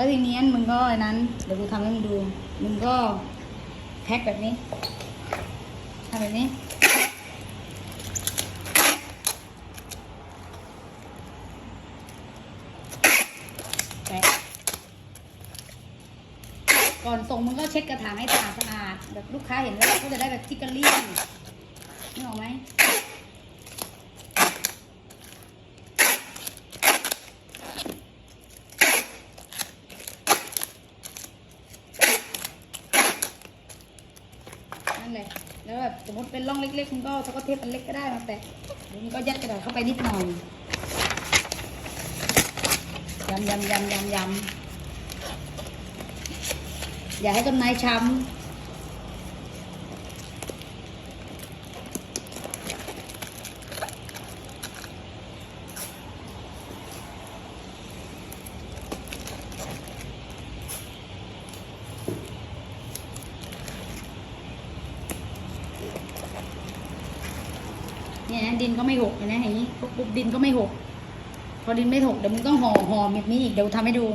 แล้วทีนี้มึงก็ไอ้นั้น เดี๋ยวกูทำให้มึงดู มึงก็แพ็คแบบนี้ทำแบบนี้แปะก่อนส่งมึงก็เช็ดกระถางให้สะอาดสะอาดแบบลูกค้าเห็นแล้วก็จะได้แบบที่กระเลี่ยงนี่ออกไหม นั่นแลย แล้วแบบสมมติเป็นร่องเล็กๆคุณก็สก็เทปมันเล็กก็ได้มาแปะหรือมึงก็ยัดกระดาษเข้าไปนิดหน่อยยำยำยำยำยำอย่าให้ต้นไม้ช้ำ เนี่ยนะดินก็ไม่หกเห็นไหมอย่างนี้ปุ๊บดินก็ไม่หก พอดินไม่หกเดี๋ยวมึงต้องห่อห่อแบบนี้อีกเดี๋ยวทำให้ดู